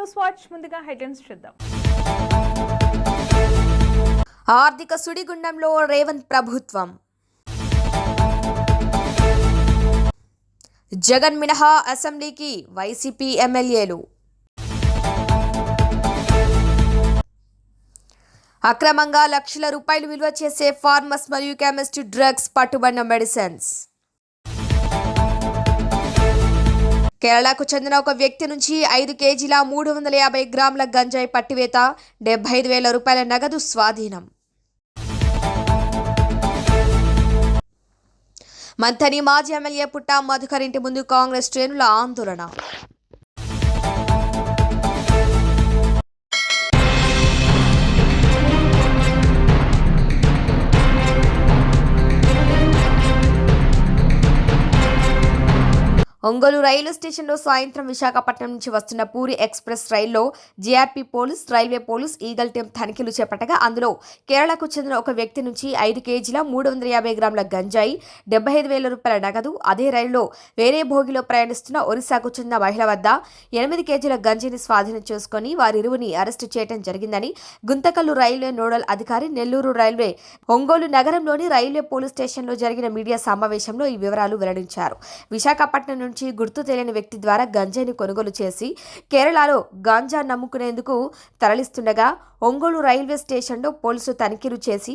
News watch ముందుగా headlines చూద్దాం. ఆర్థిక సుడిగుండంలో రేవంత్ ప్రభుత్వం. జగన్ మినహా అసెంబ్లీకి వైసీపీ ఎమ్మెల్యేలు. అక్రమంగా లక్షల రూపాయలు విలువ చేసే ఫార్మస్ మరియు కెమిస్ట్ డ్రగ్స్ పట్టుబడిన మెడిసిన్స్. కేరళకు చెందిన ఒక వ్యక్తి నుంచి ఐదు కేజీల మూడు వందల యాభై గ్రాముల గంజాయి పట్టివేత డెబ్బై ఐదు వేల రూపాయల నగదు స్వాధీనం. మంథని మాజీ ఎమ్మెల్యే పుట్ట మధుకర్ ఇంటి ముందు కాంగ్రెస్ శ్రేణుల ఆందోళన. ఒంగోలు రైల్వే స్టేషన్లో సాయంత్రం విశాఖపట్నం నుంచి వస్తున్న పూరి ఎక్స్ప్రెస్ రైల్లో GRP police railway police eagle team తనిఖీలు చేపట్టగా అందులో కేరళకు చెందిన ఒక వ్యక్తి నుంచి ఐదు కేజీల మూడు వందల యాభై గ్రాముల గంజాయి డెబ్బై ఐదు వేల రూపాయల నగదు అదే రైల్లో వేరే భోగిలో ప్రయాణిస్తున్న ఒరిస్సాకు చెందిన మహిళ వద్ద ఎనిమిది కేజీల గంజాయిని స్వాధీనం చేసుకుని వారిరువుని అరెస్టు చేయడం జరిగిందని గుంతకల్లు రైల్వే నోడల్ అధికారి నెల్లూరు రైల్వే ఒంగోలు నగరంలోని రైల్వే పోలీస్ స్టేషన్లో జరిగిన మీడియా సమావేశంలో ఈ వివరాలు వెల్లడించారు. విశాఖపట్నం నుంచి గుర్తు తెలియని వ్యక్తి ద్వారా గంజాయిని కొనుగోలు చేసి కేరళలో గాంజా నమ్ముకునేందుకు తరలిస్తుండగా ఒంగోలు రైల్వే స్టేషన్లో పోలీసులు తనిఖీలు చేసి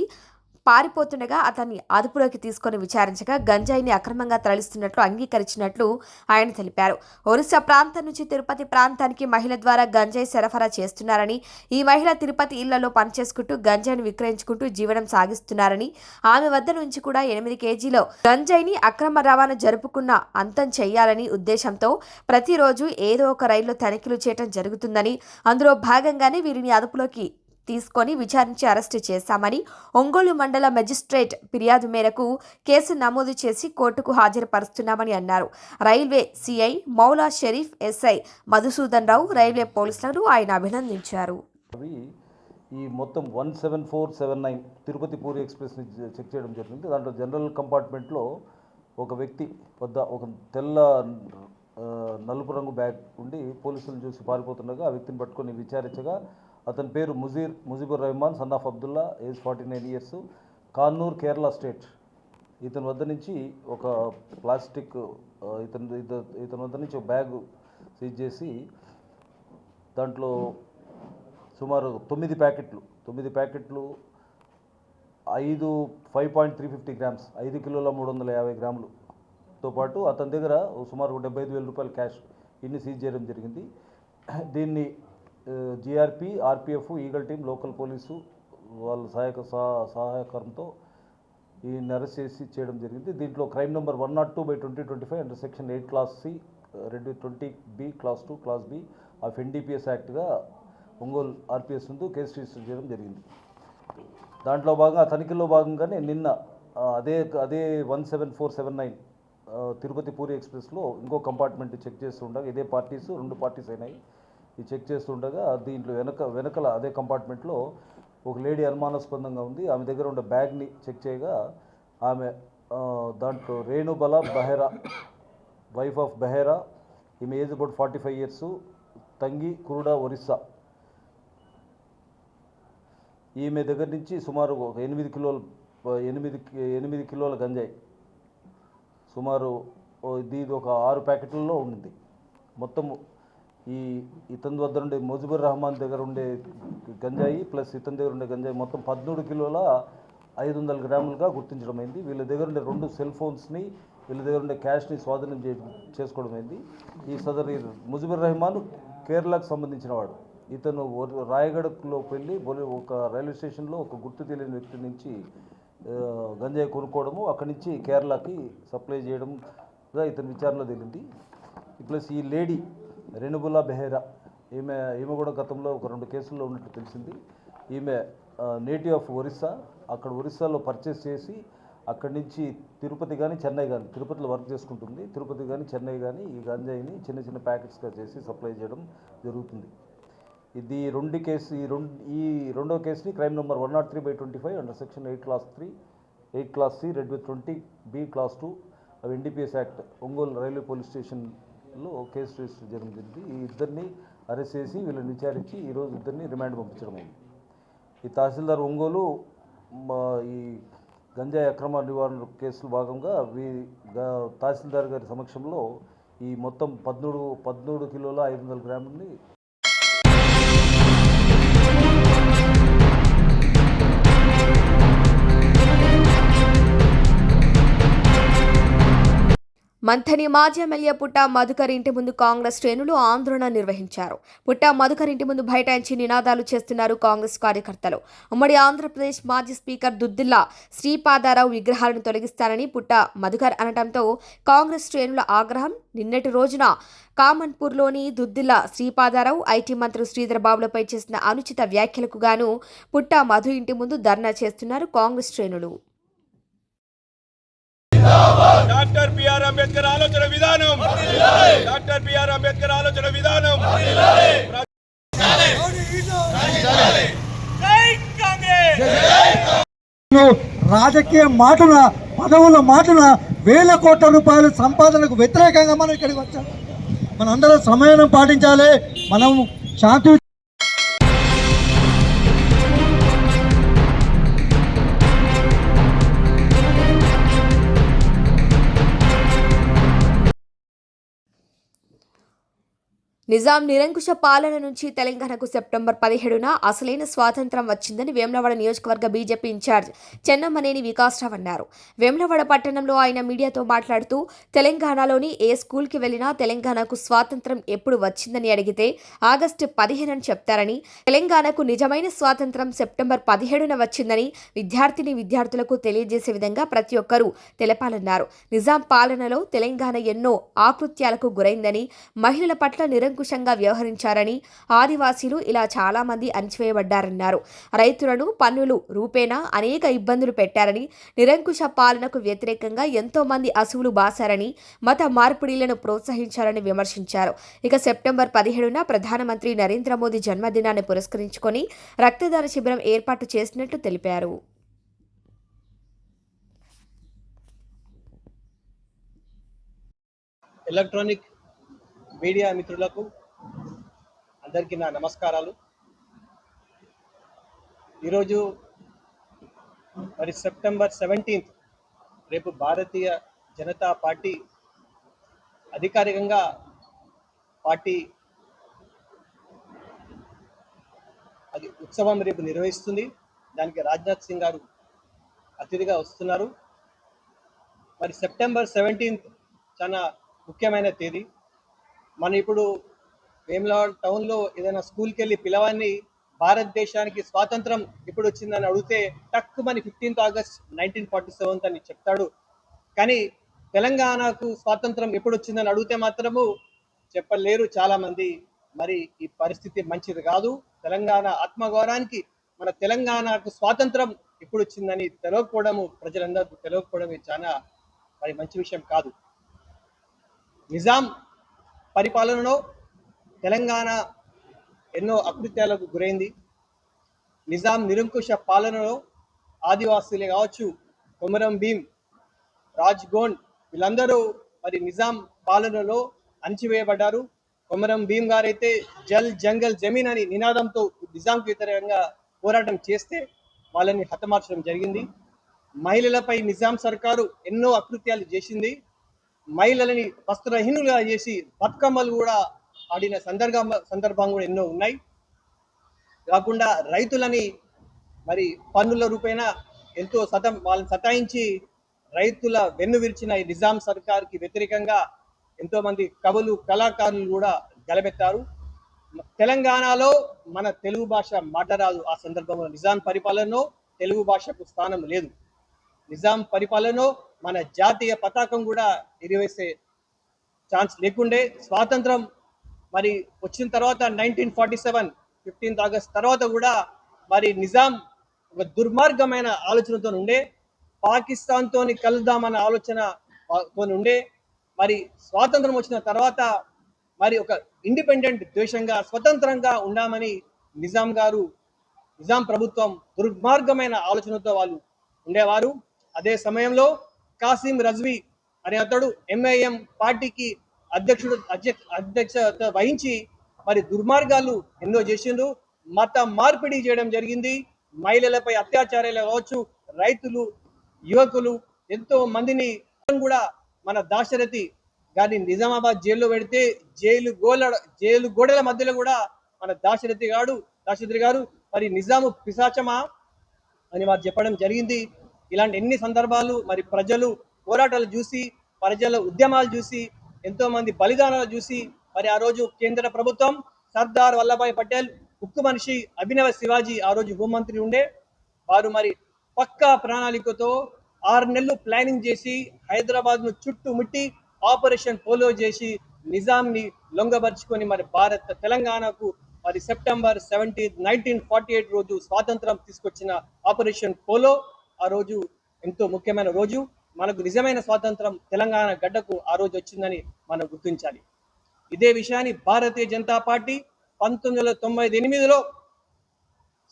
పారిపోతుండగా అతన్ని అదుపులోకి తీసుకొని విచారించగా గంజాయిని అక్రమంగా తరలిస్తున్నట్లు అంగీకరించినట్లు ఆయన తెలిపారు. ఒరిస్సా ప్రాంతం నుంచి తిరుపతి ప్రాంతానికి మహిళ ద్వారా గంజాయి సరఫరా చేస్తున్నారని ఈ మహిళ తిరుపతి ఇళ్ళలో పనిచేసుకుంటూ గంజాయిని విక్రయించుకుంటూ జీవనం సాగిస్తున్నారని ఆమె వద్ద నుంచి కూడా ఎనిమిది కేజీలో గంజాయిని అక్రమ రవాణా జరుపుకున్న అంతం చేయాలని ఉద్దేశంతో ప్రతిరోజు ఏదో ఒక రైల్లో తనిఖీలు చేయడం జరుగుతుందని అందులో భాగంగానే వీరిని అదుపులోకి తీసుకొని విచారించి అరెస్టు చేశామని ఒంగోలు మండల మెజిస్ట్రేట్ ఫిర్యాదు మేరకు కేసు నమోదు చేసి కోర్టుకు హాజరుపరుస్తున్నామని అన్నారు. Railway CI Maula Sharif SI Madhusudan Rao railway పోలీసులను ఆయన అభినందించారు. ఈ మొత్తం one seven four seven nine Tirupati Puri ఎక్స్ప్రెస్ని check చేయడం జరిగింది. దాంట్లో జనరల్ కంపార్ట్మెంట్లో ఒక వ్యక్తి వద్ద ఒక తెల్ల నలుపు రంగు బ్యాగ్ ఉండి పోలీసులు చూసి పారిపోతుండగా ఆ వ్యక్తిని పట్టుకొని విచారించగా అతని పేరు Mujeer Mujibur Rahman son of Abdullah age forty nine years Kannur Kerala state ఇతని వద్ద నుంచి ఒక ప్లాస్టిక్ ఇతని ఇతని వద్ద నుంచి ఒక బ్యాగ్ సీజ్ చేసి దాంట్లో సుమారు తొమ్మిది ప్యాకెట్లు తొమ్మిది ప్యాకెట్లు ఐదు five point three fifty grams ఐదు కిలోల మూడు వందల యాభై గ్రాములుతో పాటు అతని దగ్గర సుమారు డెబ్బై ఐదు వేల రూపాయల క్యాష్ ఇన్ని సీజ్ చేయడం జరిగింది. దీన్ని GRP RPF eagle team local police వాళ్ళ సహాయక సహా- సహాయకరంతో ఈ అరెస్ట్ చేసి చేయడం జరిగింది. దీంట్లో crime number one nought two by twenty twenty five under section eight class C రెండు twenty B class two class B of NDPS యాక్ట్గా Ongole RPS ముందు కేసు రిజిస్టర్ చేయడం జరిగింది. దాంట్లో భాగంగా తనిఖీల్లో భాగంగానే నిన్న అదే అదే one seven four seven nine Tirupati Puri ఎక్స్ప్రెస్లో ఇంకో కంపార్ట్మెంట్ చెక్ చేస్తుండగా ఇదే పార్టీస్ రెండు పార్టీస్ అయినాయి. ఈ చెక్ చేస్తుండగా దీంట్లో వెనక వెనకల అదే కంపార్ట్మెంట్లో ఒక లేడీ అనుమానాస్పదంగా ఉంది. ఆమె దగ్గర ఉన్న బ్యాగ్ని చెక్ చేయగా ఆమె దాంట్లో రేణుబల బహెరా వైఫ్ ఆఫ్ బహెరా ఈమె age about forty five years Tangi Kuruda Orissa. ఈమె దగ్గర నుంచి సుమారు ఒక ఎనిమిది కిలోలు ఎనిమిది ఎనిమిది కిలోల గంజాయి. సుమారు ఇది ఇది ఒక ఆరు ప్యాకెట్లలో ఉండింది. మొత్తం ఈ ఇతని వద్ద ఉండే ముజిబుర్ రహమాన్ దగ్గర ఉండే గంజాయి ప్లస్ ఇతని దగ్గర ఉండే గంజాయి మొత్తం పద్మూడు కిలోల ఐదు వందల గ్రాములుగా గుర్తించడం అయింది. వీళ్ళ దగ్గర ఉండే రెండు సెల్ ఫోన్స్ని వీళ్ళ దగ్గర ఉండే క్యాష్ని స్వాధీనం చే చేసుకోవడం అయింది. ఈ సదరి ముజిబుర్ రహమాన్ కేరళకు సంబంధించిన వాడు. ఇతను రాయగడలోకి వెళ్ళి ఒక రైల్వే స్టేషన్లో ఒక గుర్తు తెలియని వ్యక్తి నుంచి గంజాయి కొనుక్కోవడము అక్కడి నుంచి కేరళకి సప్లై చేయడం ఇతని విచారణలో తేలింది. ప్లస్ ఈ లేడీ రెనుబులా బెహేరా. ఈమె ఈమె కూడా గతంలో ఒక రెండు కేసుల్లో ఉన్నట్టు తెలిసింది. ఈమె నేటివ్ ఆఫ్ ఒరిస్సా. అక్కడ ఒరిస్సాలో పర్చేస్ చేసి అక్కడి నుంచి తిరుపతి కానీ చెన్నై కానీ తిరుపతిలో వర్క్ చేసుకుంటుంది. తిరుపతి కానీ చెన్నై కానీ ఈ గంజాయిని చిన్న చిన్న ప్యాకెట్స్గా చేసి సప్లై చేయడం జరుగుతుంది. ఇది రెండు కేసు ఈ రెండు ఈ రెండో కేసుని crime number one nought three by twenty five under section eight class three eight class C read with twenty B class two అవి NDPS act Ongole railway police station లో కేసు రిజిస్టర్ చేయడం జరిగింది. ఈ ఇద్దరిని అరెస్ట్ చేసి వీళ్ళని విచారించి ఈరోజు ఇద్దరిని రిమాండ్ పంపించడం అయింది. ఈ తహసీల్దార్ ఒంగోలు ఈ గంజాయి అక్రమ నివారణ కేసులో భాగంగా వీ తహసీల్దార్ గారి సమక్షంలో ఈ మొత్తం పద్మూడు పద్మూడు కిలోల ఐదు వందల గ్రాములని మంథని మాజీ ఎమ్మెల్యే పుట్ట మధుకర్ ఇంటి ముందు కాంగ్రెస్ శ్రేణులు ఆందోళన నిర్వహించారు. పుట్ట మధుకర్ ఇంటి ముందు బైఠాయించి నినాదాలు చేస్తున్నారు కాంగ్రెస్ కార్యకర్తలు. ఉమ్మడి ఆంధ్రప్రదేశ్ మాజీ స్పీకర్ దుద్దిల్లా శ్రీపాదారావు విగ్రహాలను తొలగిస్తారని పుట్ట మధుకర్ అనడంతో కాంగ్రెస్ శ్రేణుల ఆగ్రహం నిన్నటి రోజున కామన్పూర్లోని దుద్దిల్లా శ్రీపాదారావు ఐటీ మంత్రి శ్రీధర్ బాబులపై చేసిన అనుచిత వ్యాఖ్యలకు గాను పుట్ట మధు ఇంటి ముందు ధర్నా చేస్తున్నారు కాంగ్రెస్ శ్రేణులు. డాక్టర్ బిఆర్ అంబేద్కర్ ఆలోచన విధానం. డాక్టర్ బిఆర్ అంబేద్కర్ ఆలోచన విధానం. జై కాంగ్రెస్. రాజకీయ మాటున పదవుల మాటున వేల కోట్ల రూపాయల సంపాదనకు వ్యతిరేకంగా మనం ఇక్కడికి వచ్చాం. మనందరం సమయం పాటించాలి. మనం శాంతి నిజాం నిరంకుశ పాలన నుంచి తెలంగాణకు సెప్టెంబర్ పదిహేడున అసలైన స్వాతంత్రం వచ్చిందని వేములవాడ నియోజకవర్గ బీజేపీ ఇన్ఛార్జ్ చెన్నమనేని వికాసరావు అన్నారు. వేములవాడ పట్టణంలో ఆయన మీడియాతో మాట్లాడుతూ తెలంగాణలోని ఏ స్కూల్కి వెళ్ళినా తెలంగాణకు స్వాతంత్రం ఎప్పుడు వచ్చిందని అడిగితే ఆగస్టు పదిహేనని చెప్తారని తెలంగాణకు నిజమైన స్వాతంత్రం సెప్టెంబర్ పదిహేడున వచ్చిందని విద్యార్థిని విద్యార్థులకు తెలియజేసే విధంగా ప్రతి ఒక్కరూ తెలపాలన్నారు. నిజాం పాలనలో తెలంగాణ ఎన్నో ఆకృత్యాలకు గురైందని మహిళల పట్ల నిరం నిరంకుశంగా వ్యవహరించారని ఆదివాసీలు ఇలా చాలామంది అణచివేయబడ్డారన్నారు. రైతులను పన్నులు రూపేణా అనేక ఇబ్బందులు పెట్టారని నిరంకుశ పాలనకు వ్యతిరేకంగా ఎంతో మంది అసువులు బాసారని మత మార్పిడిలను ప్రోత్సహించారని విమర్శించారు. ఇక సెప్టెంబర్ పదిహేడున ప్రధానమంత్రి నరేంద్ర మోదీ జన్మదినాన్ని పురస్కరించుకొని రక్తదాన శిబిరం ఏర్పాటు చేసినట్లు తెలిపారు. ఎలక్ట్రానిక్ మీడియా మిత్రులకు అందరికీ నా నమస్కారాలు. ఈరోజు మరి సెప్టెంబర్ సెవెంటీన్త్ రేపు భారతీయ జనతా పార్టీ అధికారికంగా పార్టీ అది ఉత్సవం రేపు నిర్వహిస్తుంది. దానికి రాజ్నాథ్ సింగ్ గారు అతిథిగా వస్తున్నారు. మరి సెప్టెంబర్ సెవెంటీన్త్ చాలా ముఖ్యమైన తేదీ. మన ఇప్పుడు వేములవాడ టౌన్లో ఏదైనా స్కూల్కి వెళ్ళి పిల్లవాడిని భారతదేశానికి స్వాతంత్రం ఎప్పుడు వచ్చిందని అడిగితే టక్ మని fifteenth August nineteen forty seventh అని చెప్తాడు. కానీ తెలంగాణకు స్వాతంత్రం ఎప్పుడు వచ్చిందని అడిగితే మాత్రము చెప్పలేరు చాలామంది. మరి ఈ పరిస్థితి మంచిది కాదు. తెలంగాణ ఆత్మగౌరవానికి మన తెలంగాణకు స్వాతంత్రం ఎప్పుడు వచ్చిందని తెలవకపోవడము ప్రజలందరూ తెలవకపోవడం చాలా మరి మంచి విషయం కాదు. నిజాం పరిపాలనలో తెలంగాణ ఎన్నో అకృత్యాలకు గురైంది. నిజాం నిరంకుశ పాలనలో ఆదివాసీలే కావచ్చు కొమరం భీం రాజ్ గోండ్ వీళ్ళందరూ మరి నిజాం పాలనలో అణచివేయబడ్డారు. కొమరం భీం గారైతే జల్ జంగల్ జమీన్ అని నినాదంతో నిజాంకు వ్యతిరేకంగా పోరాటం చేస్తే వాళ్ళని హతమార్చడం జరిగింది. మహిళలపై నిజాం సర్కారు ఎన్నో అకృత్యాలు చేసింది. మహిళలని వస్త్రహీనులుగా చేసి బతుకమ్మలు కూడా ఆడిన సందర్భం సందర్భం కూడా ఎన్నో ఉన్నాయి. కాకుండా రైతులని మరి పన్నుల రూపేణ ఎంతో సతం వాళ్ళని సతాయించి రైతుల వెన్ను విరిచిన ఈ నిజాం సర్కార్కి వ్యతిరేకంగా ఎంతోమంది కవులు కళాకారులు కూడా గెలబెట్టారు. తెలంగాణలో మన తెలుగు భాష మాట్లాడాదు ఆ సందర్భంలో. నిజాం పరిపాలనలో తెలుగు భాషకు స్థానం లేదు. నిజాం పరిపాలనలో మన జాతీయ పతాకం కూడా ఎరివేసే ఛాన్స్ లేకుండే. స్వాతంత్రం మరి వచ్చిన తర్వాత nineteen forty seven fifteenth August తర్వాత కూడా మరి నిజాం ఒక దుర్మార్గమైన ఆలోచనతో ఉండే. పాకిస్తాన్తో కలుద్దామన్న ఆలోచన ఉండే. మరి స్వాతంత్రం వచ్చిన తర్వాత మరి ఒక ఇండిపెండెంట్ దేశంగా స్వతంత్రంగా ఉండామని నిజాం గారు నిజాం ప్రభుత్వం దుర్మార్గమైన ఆలోచనతో వాళ్ళు ఉండేవారు. అదే సమయంలో కాసిం రజ్వీ అనే అతడు ఎంఐఎం పార్టీకి అధ్యక్షుడు అధ్యక్ష అధ్యక్షత వహించి మరి దుర్మార్గాలు ఎన్నో చేసిండ్రు. మత మార్పిడి చేయడం జరిగింది. మహిళలపై అత్యాచారాలు కావచ్చు రైతులు యువకులు ఎంతో మందిని కూడా మన దాశరథి గారిని నిజామాబాద్ జైల్లో పెడితే జైలు గోల జైలు గోడల మధ్యలో కూడా మన దాశరథి గారు దాశరథి గారు మరి నిజాము పిశాచమా అని వారు చెప్పడం జరిగింది. ఇలాంటి ఎన్ని సందర్భాలు మరి ప్రజలు పోరాటాలు చూసి ప్రజల ఉద్యమాలు చూసి ఎంతో మంది బలిదానాలు చూసి మరి ఆ రోజు కేంద్ర ప్రభుత్వం సర్దార్ వల్లభాయ్ పటేల్ ఉక్కు మనిషి అభినవ శివాజీ ఆ రోజు హోంమంత్రి ఉండే. వారు మరి పక్కా ప్రణాళికతో ఆరు నెలలు ప్లానింగ్ చేసి హైదరాబాద్ను చుట్టుముట్టి ఆపరేషన్ పోలో చేసి నిజాంని లొంగబరుచుకొని మరి భారత్ తెలంగాణకు మరి September seventeen nineteen forty eight రోజు స్వాతంత్రం తీసుకొచ్చిన ఆపరేషన్ పోలో ఆ రోజు ఎంతో ముఖ్యమైన రోజు. మనకు నిజమైన స్వాతంత్రం తెలంగాణ గడ్డకు ఆ రోజు వచ్చిందని మనం గుర్తించాలి. ఇదే విషయాన్ని భారతీయ జనతా పార్టీ పంతొమ్మిది వందల తొంభై ఎనిమిదిలో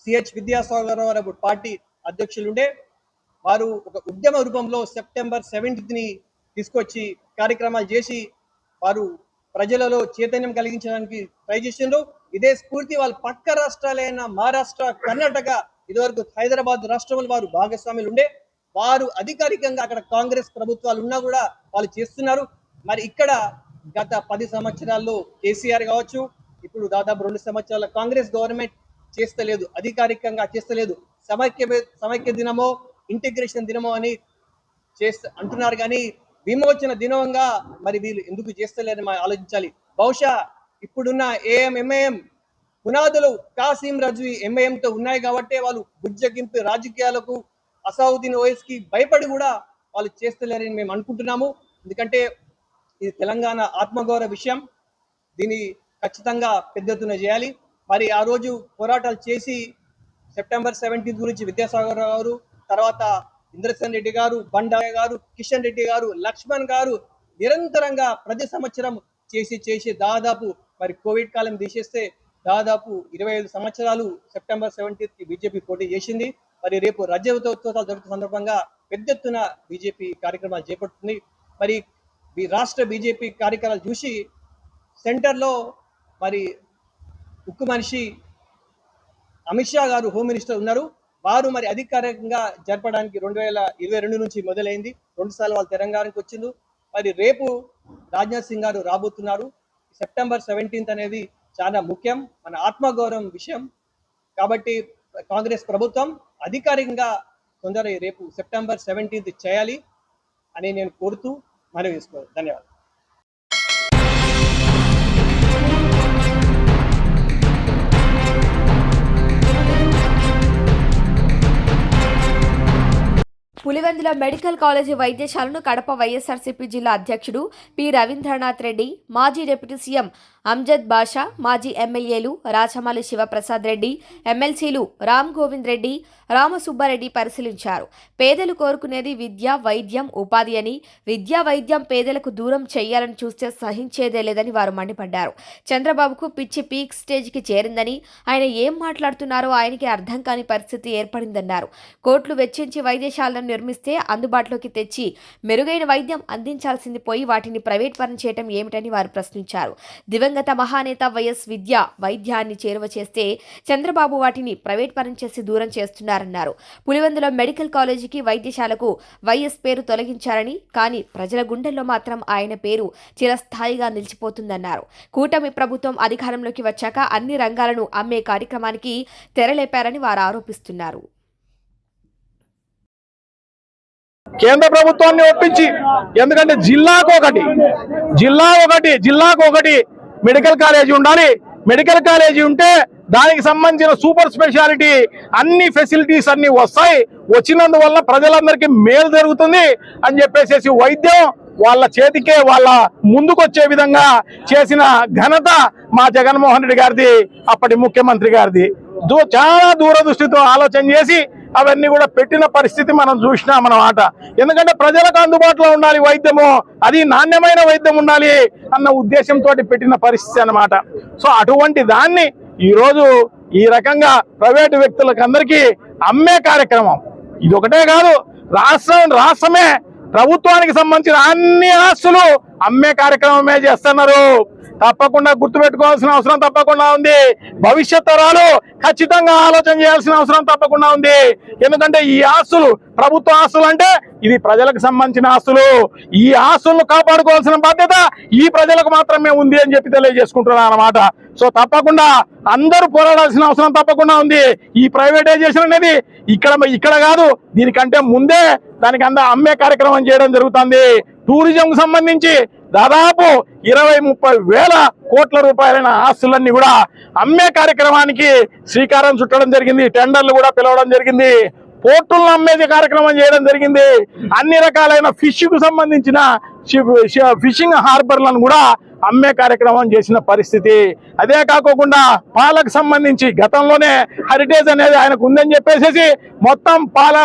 సిహెచ్ విద్యాసాగర్ రావు పార్టీ అధ్యక్షులుండే. వారు ఒక ఉద్యమ రూపంలో సెప్టెంబర్ సెవెంటీని తీసుకొచ్చి కార్యక్రమాలు చేసి వారు ప్రజలలో చైతన్యం కలిగించడానికి ట్రై చేసిండ్రు. ఇదే స్ఫూర్తి వాళ్ళ పక్క రాష్ట్రాలైన మహారాష్ట్ర కర్ణాటక ఇదివరకు హైదరాబాద్ రాష్ట్రంలో వారు భాగస్వాములు ఉండే వారు అధికారికంగా అక్కడ కాంగ్రెస్ ప్రభుత్వాలు ఉన్నా కూడా వాళ్ళు చేస్తున్నారు. మరి ఇక్కడ గత పది సంవత్సరాల్లో కేసీఆర్ కావచ్చు ఇప్పుడు దాదాపు రెండు సంవత్సరాల కాంగ్రెస్ గవర్నమెంట్ చేస్తలేదు అధికారికంగా చేస్తలేదు. సమైక్య సమైక్య దినమో ఇంటిగ్రేషన్ దినమో అని చేస్త అంటున్నారు కానీ విమోచన దినంగా మరి వీళ్ళు ఎందుకు చేస్తలేదని మనం ఆలోచించాలి. బహుశా ఇప్పుడున్న ఏఎం పునాదులు కాసిం రజ్వి ఎంఐఎంతో ఉన్నాయి కాబట్టి వాళ్ళు బుజ్జగింపు రాజకీయాలకు అసౌద్దీన్ ఓఎస్కి భయపడి కూడా వాళ్ళు చేస్తలేరని మేము అనుకుంటున్నాము. ఎందుకంటే ఇది తెలంగాణ ఆత్మగౌరవ విషయం. దీన్ని ఖచ్చితంగా పెద్ద ఎత్తున చేయాలి. మరి ఆ రోజు పోరాటాలు చేసి సెప్టెంబర్ సెవెంటీన్త్ గురించి విద్యాసాగర్ గారు తర్వాత ఇంద్రసేన్ రెడ్డి గారు బండాయ గారు కిషన్ రెడ్డి గారు లక్ష్మణ్ గారు నిరంతరంగా ప్రతి సంవత్సరం చేసి చేసి దాదాపు మరి కోవిడ్ కాలం తీసేస్తే దాదాపు ఇరవై ఐదు సంవత్సరాలు సెప్టెంబర్ సెవెంటీన్త్కి బీజేపీ పోటీ చేసింది. మరి రేపు రజతోత్సవాలు జరుగుతున్న సందర్భంగా పెద్ద ఎత్తున బీజేపీ కార్యక్రమాలు చేపడుతుంది. మరి ఈ రాష్ట్ర బీజేపీ కార్యక్రమాలు చూసి సెంటర్లో మరి ఉక్కు మనిషి అమిత్ షా గారు హోమ్ మినిస్టర్ ఉన్నారు. వారు మరి అధికారికంగా జరపడానికి రెండు వేల ఇరవై రెండు నుంచి మొదలైంది. రెండు సార్లు వాళ్ళు తెలంగాణకు వచ్చింది మరి రేపు రాజ్నాథ్ సింగ్ గారు రాబోతున్నారు. సెప్టెంబర్ సెవెంటీన్త్ అనేది చాలా ముఖ్యం. మన ఆత్మగౌరవం విషయం. కాబట్టి కాంగ్రెస్ ప్రభుత్వం అధికారికంగా తొందర రేపు సెప్టెంబర్ సెవెంటీన్త్ చేయాలి అని నేను కోరుతూ మనవి వేసుకోవాలి ధన్యవాదాలు. పులివెందుల మెడికల్ కాలేజీ వైద్యశాలను కడప వైఎస్ఆర్సీపీ జిల్లా అధ్యక్షుడు పి రవీంద్రనాథ్ రెడ్డి మాజీ డిప్యూటీ సీఎం అంజద్ బాషా మాజీ ఎమ్మెల్యేలు రాచమల్లి శివప్రసాద్ రెడ్డి ఎమ్మెల్సీలు రామ్ గోవింద్ రెడ్డి రామసుబ్బారెడ్డి పరిశీలించారు. పేదలు కోరుకునేది విద్య వైద్యం ఉపాధి అని విద్యా వైద్యం పేదలకు దూరం చేయాలని చూస్తే సహించేదే లేదని వారు మండిపడ్డారు. చంద్రబాబుకు పిచ్చి పీక్ స్టేజ్కి చేరిందని ఆయన ఏం మాట్లాడుతున్నారో ఆయనకి అర్థం కాని పరిస్థితి ఏర్పడిందన్నారు. కోట్లు వెచ్చించి వైద్యశాలను నిర్మిస్తే అందుబాటులోకి తెచ్చి మెరుగైన వైద్యం అందించాల్సింది పోయి వాటిని ప్రైవేట్ పరం చేయటం ఏమిటని వారు ప్రశ్నించారు. దివంగత మహానేత వైఎస్ విద్య వైద్యాన్ని చేరువ చేస్తే చంద్రబాబు వాటిని ప్రైవేట్ పరం చేసి దూరం చేస్తున్నారన్నారు. పులివెందుల మెడికల్ కాలేజీకి వైద్యశాలకు వైఎస్ పేరు తొలగించారని కానీ ప్రజల గుండెల్లో మాత్రం ఆయన పేరు చిరస్థాయిగా నిలిచిపోతుందన్నారు. కూటమి ప్రభుత్వం అధికారంలోకి వచ్చాక అన్ని రంగాలను అమ్మే కార్యక్రమానికి తెరలేపారని వారు ఆరోపిస్తున్నారు. కేంద్ర ప్రభుత్వాన్ని ఒప్పించి ఎందుకంటే జిల్లాకు ఒకటి జిల్లా ఒకటి జిల్లాకు ఒకటి మెడికల్ కాలేజీ ఉండాలి. మెడికల్ కాలేజీ ఉంటే దానికి సంబంధించిన సూపర్ స్పెషాలిటీ అన్ని ఫెసిలిటీస్ అన్ని వస్తాయి. వచ్చినందువల్ల ప్రజలందరికీ మేలు జరుగుతుంది అని చెప్పేసి వైద్యం వాళ్ళ చేతికే వాళ్ళ ముందుకొచ్చే విధంగా చేసిన ఘనత మా జగన్మోహన్ రెడ్డి గారిది అప్పటి ముఖ్యమంత్రి గారిది. చాలా దూరదృష్టితో ఆలోచన చేసి అవన్నీ కూడా పెట్టిన పరిస్థితి మనం చూసినాం అన్నమాట ఎందుకంటే ప్రజలకు అందుబాటులో ఉండాలి వైద్యము. అది నాణ్యమైన వైద్యం ఉండాలి అన్న ఉద్దేశంతో పెట్టిన పరిస్థితి అన్నమాట. సో అటువంటి దాన్ని ఈరోజు ఈ రకంగా ప్రైవేటు వ్యక్తులకు అందరికీ అమ్మే కార్యక్రమం. ఇది ఒకటే కాదు రాష్ట్రం రాష్ట్రమే ప్రభుత్వానికి సంబంధించిన అన్ని ఆస్తులు అమ్మే కార్యక్రమమే చేస్తున్నారు. తప్పకుండా గుర్తుపెట్టుకోవాల్సిన అవసరం తప్పకుండా ఉంది. భవిష్యత్ తరాలు ఖచ్చితంగా ఆలోచన చేయాల్సిన అవసరం తప్పకుండా ఉంది. ఎందుకంటే ఈ ఆస్తులు ప్రభుత్వ ఆస్తులు అంటే ఇది ప్రజలకు సంబంధించిన ఆస్తులు. ఈ ఆస్తులను కాపాడుకోవాల్సిన బాధ్యత ఈ ప్రజలకు మాత్రమే ఉంది అని చెప్పి తెలియజేసుకుంటున్నాను అనమాట సో తప్పకుండా అందరూ పోరాడాల్సిన అవసరం తప్పకుండా ఉంది. ఈ ప్రైవేటైజేషన్ అనేది ఇక్కడ ఇక్కడ కాదు. దీనికంటే ముందే దానికి అంద అమ్మే కార్యక్రమం చేయడం జరుగుతుంది. టూరిజం కు సంబంధించి దాదాపు ఇరవై ముప్పై వేల కోట్ల రూపాయలైన ఆస్తులన్నీ కూడా అమ్మే కార్యక్రమానికి శ్రీకారం చుట్టడం జరిగింది. టెండర్లు కూడా పిలవడం జరిగింది. పోర్టులను అమ్మేది కార్యక్రమం చేయడం జరిగింది. అన్ని రకాలైన ఫిష్కు సంబంధించిన ఫిషింగ్ హార్బర్లను కూడా అమ్మే కార్యక్రమం చేసిన పరిస్థితి. అదే కాకోకుండా పాలకు సంబంధించి గతంలోనే హెరిటేజ్ అనేది ఆయనకు ఉందని చెప్పేసి మొత్తం పాల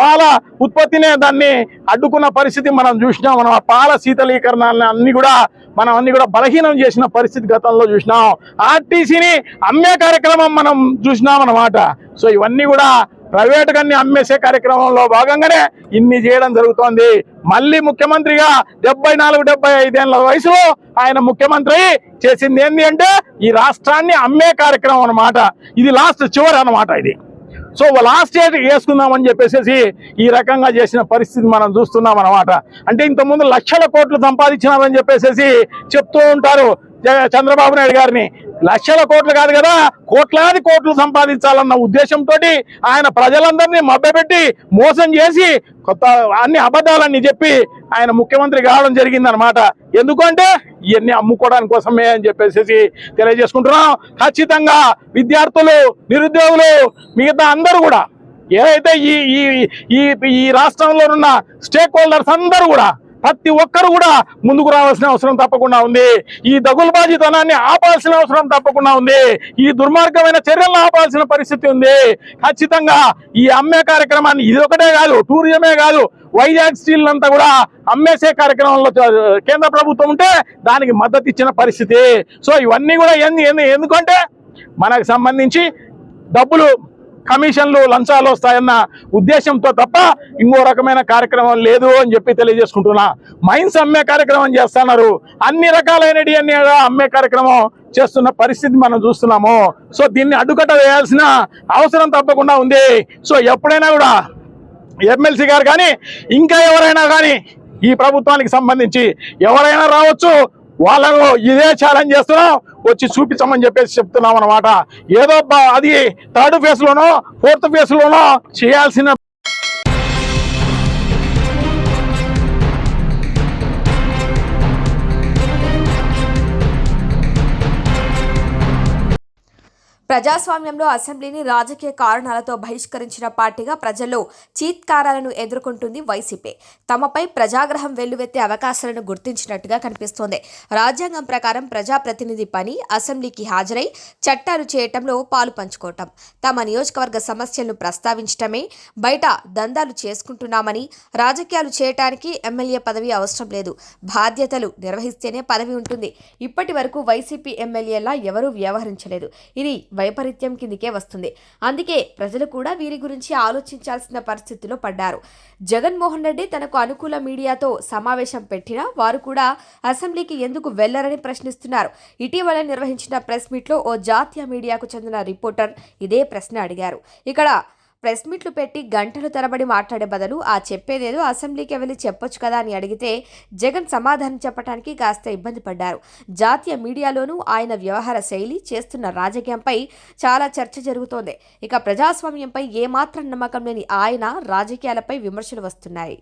పాల ఉత్పత్తినే దాన్ని అడ్డుకున్న పరిస్థితి మనం చూసినాం. మనం పాల శీతలీకరణాన్ని అన్ని కూడా మనం అన్ని కూడా బలహీనం చేసిన పరిస్థితి గతంలో చూసినాం. ఆర్టీసీని అమ్మే కార్యక్రమం మనం చూసినాం అన్నమాట. సో ఇవన్నీ కూడా ప్రైవేట్ గన్ని అమ్మేసే కార్యక్రమంలో భాగంగానే ఇన్ని చేయడం జరుగుతోంది. మళ్ళీ ముఖ్యమంత్రిగా డెబ్బై నాలుగు డెబ్బై ఐదేళ్ళ వయసులో ఆయన ముఖ్యమంత్రి చేసింది ఏంటి అంటే ఈ రాష్ట్రాన్ని అమ్మే కార్యక్రమం అన్నమాట. ఇది లాస్ట్ చివరి అన్నమాట ఇది. సో లాస్ట్ ఇయర్ వేసుకుందామని చెప్పేసి ఈ రకంగా చేసిన పరిస్థితి మనం చూస్తున్నాం అనమాట అంటే ఇంతకుముందు లక్షల కోట్లు సంపాదించినామని చెప్పేసి చెప్తూ ఉంటారు చంద్రబాబు నాయుడు గారిని. లక్షల కోట్లు కాదు కదా కోట్లాది కోట్లు సంపాదించాలన్న ఉద్దేశంతో ఆయన ప్రజలందరినీ మభ్యపెట్టి మోసం చేసి కొత్త అన్ని అబద్ధాలన్నీ చెప్పి ఆయన ముఖ్యమంత్రి కావడం జరిగిందనమాట ఎందుకంటే ఇవన్నీ అమ్ముకోవడానికి కోసమే అని చెప్పేసి తెలియజేసుకుంటున్నాం. ఖచ్చితంగా విద్యార్థులు నిరుద్యోగులు మిగతా అందరూ కూడా ఏదైతే ఈ ఈ ఈ ఈ రాష్ట్రంలో ఉన్న స్టేక్ హోల్డర్స్ అందరూ కూడా ప్రతి ఒక్కరు కూడా ముందుకు రావాల్సిన అవసరం తప్పకుండా ఉంది. ఈ దగులుబాజీతనాన్ని ఆపాల్సిన అవసరం తప్పకుండా ఉంది. ఈ దుర్మార్గమైన చర్యలను ఆపాల్సిన పరిస్థితి ఉంది. ఖచ్చితంగా ఈ అమ్మే కార్యక్రమాన్ని ఇది ఒకటే కాదు టూరిజమే కాదు వైజాగ్ స్టీల్ అంతా కూడా అమ్మేసే కార్యక్రమంలో కేంద్ర ప్రభుత్వం ఉంటే దానికి మద్దతు ఇచ్చిన పరిస్థితి. సో ఇవన్నీ కూడా ఎందుకంటే మనకు సంబంధించి డబ్బులు కమిషన్లు లంచాలు వస్తాయన్న ఉద్దేశంతో తప్ప ఇంకో రకమైన కార్యక్రమం లేదు అని చెప్పి తెలియజేసుకుంటున్నా. మైన్స్ అమ్మే కార్యక్రమం చేస్తున్నారు. అన్ని రకాలైన అన్ని అమ్మే కార్యక్రమం చేస్తున్న పరిస్థితి మనం చూస్తున్నాము. సో దీన్ని అడ్డుకట్ట వేయాల్సిన అవసరం తప్పకుండా ఉంది. సో ఎప్పుడైనా కూడా ఎమ్మెల్సీ గారు కానీ ఇంకా ఎవరైనా కానీ ఈ ప్రభుత్వానికి సంబంధించి ఎవరైనా రావచ్చు. వాళ్ళను ఇదే ఛాలెంజ్ చేస్తున్నాం వచ్చి చూపించమని చెప్పేసి చెప్తున్నాం అనమాట ఏదో అది థర్డ్ ఫేజ్ లోనో ఫోర్త్ ఫేజ్ లోనో చేయాల్సిన ప్రజాస్వామ్యంలో అసెంబ్లీని రాజకీయ కారణాలతో బహిష్కరించిన పార్టీగా ప్రజల్లో చీత్కారాలను ఎదుర్కొంటుంది వైసీపీ. తమపై ప్రజాగ్రహం వెల్లువెత్తే అవకాశాలను గుర్తించినట్టుగా కనిపిస్తోంది. రాజ్యాంగం ప్రకారం ప్రజాప్రతినిధి పని అసెంబ్లీకి హాజరై చట్టాలు చేయటంలో పాలు పంచుకోవటం. తమ నియోజకవర్గ సమస్యలను ప్రస్తావించటమే బయట దందాలు చేసుకుంటున్నామని రాజకీయాలు చేయటానికి ఎమ్మెల్యే పదవి అవసరం లేదు. బాధ్యతలు నిర్వహిస్తేనే పదవి ఉంటుంది. ఇప్పటి వరకు వైసీపీ ఎమ్మెల్యేలా ఎవరూ వ్యవహరించలేదు. ఇది వైపరీత్యం కిందికే వస్తుంది. అందుకే ప్రజలు కూడా వీరి గురించి ఆలోచించాల్సిన పరిస్థితిలో పడ్డారు. జగన్మోహన్ రెడ్డి తనకు అనుకూల మీడియాతో సమావేశం పెట్టినా వారు కూడా అసెంబ్లీకి ఎందుకు వెళ్ళరని ప్రశ్నిస్తున్నారు. ఇటీవల నిర్వహించిన ప్రెస్ మీట్లో ఓ జాతీయ మీడియాకు చెందిన రిపోర్టర్ ఇదే ప్రశ్న అడిగారు. ఇక్కడ ప్రెస్ మీట్లు పెట్టి గంటలు తరబడి మాట్లాడే బదులు ఆ చెప్పేదేదో అసెంబ్లీకి వెళ్ళి చెప్పొచ్చు కదా అని అడిగితే జగన్ సమాధానం చెప్పడానికి కాస్త ఇబ్బంది పడ్డారు. జాతీయ మీడియాలోనూ ఆయన వ్యవహార శైలి చేస్తున్న రాజకీయంపై చాలా చర్చ జరుగుతోంది. ఇక ప్రజాస్వామ్యంపై ఏమాత్రం నమ్మకం లేని ఆయన రాజకీయాలపై విమర్శలు వస్తున్నాయి.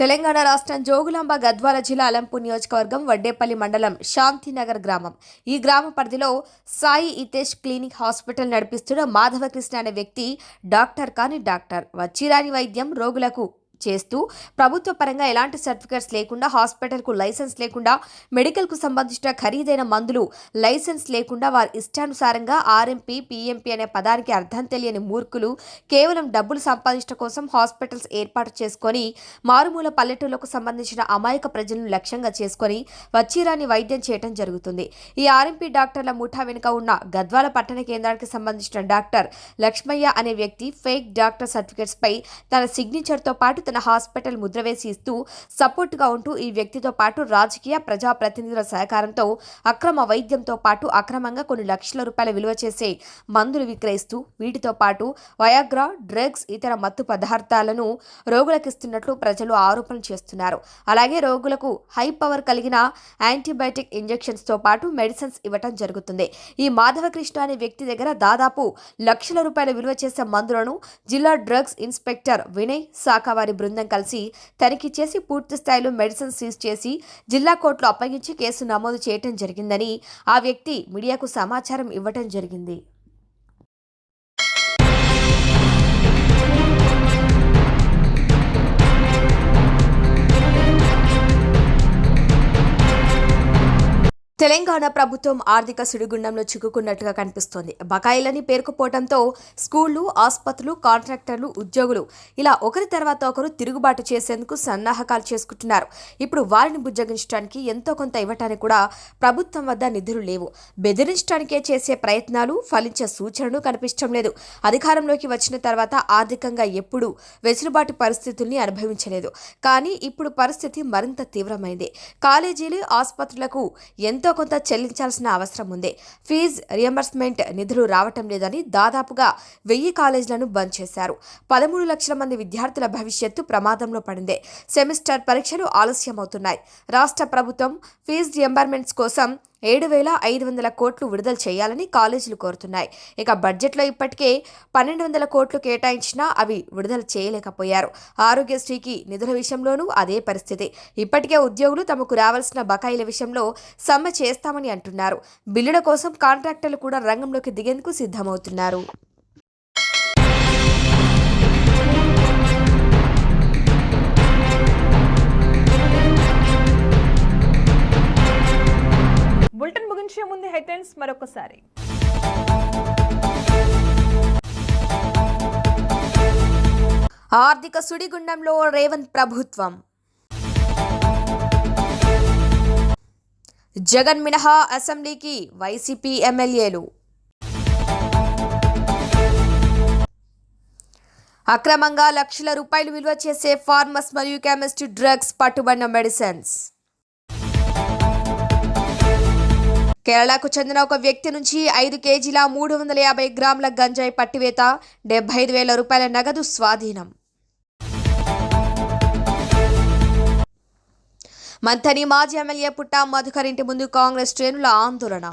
తెలంగాణ రాష్ట్రం జోగులాంబ గద్వాల జిల్లా అలంపూర్ నియోజకవర్గం వడ్డేపల్లి మండలం శాంతినగర్ గ్రామం. ఈ గ్రామ పరిధిలో సాయి ఇతేష్ క్లినిక్ హాస్పిటల్ నడిపిస్తున్న మాధవకృష్ణ అనే వ్యక్తి డాక్టర్ కాని డాక్టర్. వచ్చిరాని వైద్యం రోగులకు చేస్తూ ప్రభుత్వ పరంగా ఎలాంటి సర్టిఫికెట్స్ లేకుండా హాస్పిటల్కు లైసెన్స్ లేకుండా మెడికల్కు సంబంధించిన ఖరీదైన మందులు లైసెన్స్ లేకుండా వారి ఇష్టానుసారంగా ఆర్ఎంపీ పీఎంపీ అనే పదానికి అర్థం తెలియని మూర్ఖులు కేవలం డబ్బులు సంపాదించడం కోసం హాస్పిటల్స్ ఏర్పాటు చేసుకొని మారుమూల పల్లెటూళ్ళకు సంబంధించిన అమాయక ప్రజలను లక్ష్యంగా చేసుకొని వచ్చిరాని వైద్యం చేయడం జరుగుతుంది. ఈ ఆర్ఎంపీ డాక్టర్ల ముఠా వెనుక ఉన్న గద్వాల పట్టణ కేంద్రానికి సంబంధించిన డాక్టర్ లక్ష్మయ్య అనే వ్యక్తి ఫేక్ డాక్టర్ సర్టిఫికెట్స్పై తన సిగ్నేచర్తో పాటు తన హాస్పిటల్ ముద్రవేసి ఇస్తూ సపోర్టుగా ఉంటూ ఈ వ్యక్తితో పాటు రాజకీయ ప్రజాప్రతినిధుల సహకారంతో అక్రమ వైద్యంతో పాటు అక్రమంగా కొన్ని లక్షల రూపాయల విలువ చేసే మందులు విక్రయిస్తూ వీటితో పాటు వయాగ్రా డ్రగ్స్ ఇతర మత్తు పదార్థాలను రోగులకు ఇస్తున్నట్లు ప్రజలు ఆరోపణలు చేస్తున్నారు. అలాగే రోగులకు హై పవర్ కలిగిన యాంటీబయాటిక్ ఇంజెక్షన్స్తో పాటు మెడిసిన్స్ ఇవ్వటం జరుగుతుంది. ఈ మాధవకృష్ణ అనే వ్యక్తి దగ్గర దాదాపు లక్షల రూపాయల విలువ చేసే మందులను జిల్లా డ్రగ్స్ ఇన్స్పెక్టర్ వినయ్ శాఖ వారి బృందం కలిసి తనిఖీ చేసి పూర్తి స్థాయిలో మెడిసిన్ సీజ్ చేసి జిల్లా కోర్టులో అప్పగించి కేసు నమోదు చేయటం జరిగిందని ఆ వ్యక్తి మీడియాకు సమాచారం ఇవ్వటం జరిగింది. తెలంగాణ ప్రభుత్వం ఆర్థిక సుడిగుండంలో చిక్కుకున్నట్టుగా కనిపిస్తోంది. బకాయిలని పేరుకుపోవడంతో స్కూళ్ళు ఆసుపత్రులు కాంట్రాక్టర్లు ఉద్యోగులు ఇలా ఒకరి తర్వాత ఒకరు తిరుగుబాటు చేసేందుకు సన్నాహకాలు చేసుకుంటున్నారు. ఇప్పుడు వారిని బుజ్జగించడానికి ఎంతో కొంత ఇవ్వటానికి కూడా ప్రభుత్వం వద్ద నిధులు లేవు. బెదిరించడానికే చేసే ప్రయత్నాలు ఫలించే సూచనలు కనిపించడం లేదు. అధికారంలోకి వచ్చిన తర్వాత ఆర్థికంగా ఎప్పుడూ వెసులుబాటు పరిస్థితుల్ని అనుభవించలేదు. కానీ ఇప్పుడు పరిస్థితి మరింత తీవ్రమైంది. కాలేజీలు ఆసుపత్రులకు ఎంతో ఎంతో కొంత చెల్లించాల్సిన అవసరం ఉంది. ఫీజ్ రియంబర్స్మెంట్ నిధులు రావటం లేదని దాదాపుగా వెయ్యి కాలేజీలను బంద్ చేశారు. పదమూడు లక్షల మంది విద్యార్థుల భవిష్యత్తు ప్రమాదంలో పడింది. సెమిస్టర్ పరీక్షలు ఆలస్యమవుతున్నాయి. రాష్ట్ర ప్రభుత్వం ఫీజు రియంబర్మెంట్స్ కోసం ఏడు వేల ఐదు వందల కోట్లు విడుదల చేయాలని కాలేజీలు కోరుతున్నాయి. ఇక బడ్జెట్లో ఇప్పటికే పన్నెండు వందల కోట్లు కేటాయించినా అవి విడుదల చేయలేకపోయారు. ఆరోగ్యశ్రీకి నిధుల విషయంలోనూ అదే పరిస్థితి. ఇప్పటికే ఉద్యోగులు తమకు రావాల్సిన బకాయిల విషయంలో సమ్మె చేస్తామని అంటున్నారు. బిల్లుల కోసం కాంట్రాక్టర్లు కూడా రంగంలోకి దిగేందుకు సిద్ధమవుతున్నారు. బులెటిన్ ముగించే ముందు హెడ్లైన్స్ మరొకసారి. ఆర్థిక సుడిగుండంలో రేవంత్ ప్రభుత్వం. జగన్ మినహా అసెంబ్లీకి వైసీపీ ఎమ్మెల్యేలు. అక్రమంగా లక్షల రూపాయలు విలువ చేసే ఫార్మస్ మరియు కెమిస్ట్ డ్రగ్స్ పట్టుబడిన మెడిసిన్స్. కేరళకు చెందిన ఒక వ్యక్తి నుంచి ఐదు కేజీల మూడు వందల యాభై గ్రాముల గంజాయి పట్టివేత డెబ్బై ఐదు వేల రూపాయల నగదు స్వాధీనం. మంథని మాజీ ఎమ్మెల్యే పుట్ట మధుకర్ ఇంటి ముందు కాంగ్రెస్ శ్రేణుల ఆందోళన.